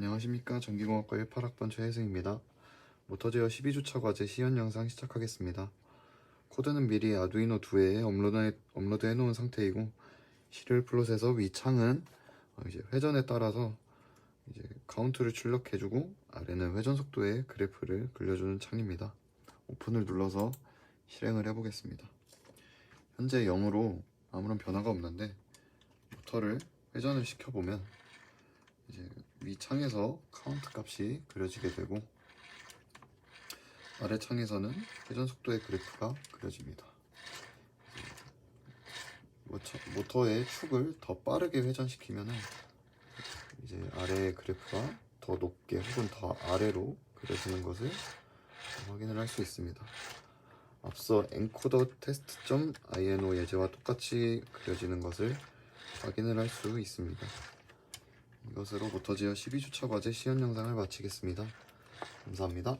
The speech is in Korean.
안녕하십니까 전기공학과 18학번 최혜승입니다. 모터제어 12주차 과제 시연 영상 시작하겠습니다. 코드는 미리 아두이노 2회에 업로드, 업로드해 놓은 상태이고 시리얼 플롯에서 위 창은 어, 이제 회전에 따라서 이제 카운트를 출력해주고 아래는 회전 속도의 그래프를 그려주는 창입니다. 오픈을 눌러서 실행을 해보겠습니다. 현재 0으로 아무런 변화가 없는데 모터를 회전을 시켜보면 이제 위 창에서 카운트 값이 그려지게 되고 아래 창에서는 회전 속도의 그래프가 그려집니다. 모터, 모터의 축을 더 빠르게 회전시키면은 이제 아래의 그래프가 더 높게 혹은 더 아래로 그려지는 것을 확인을 할 수 있습니다. 앞서 엔코더 테스트.ino 예제와 똑같이 그려지는 것을 확인을 할 수 있습니다. 이것으로 모터제어 12주차 과제 시연 영상을 마치겠습니다. 감사합니다.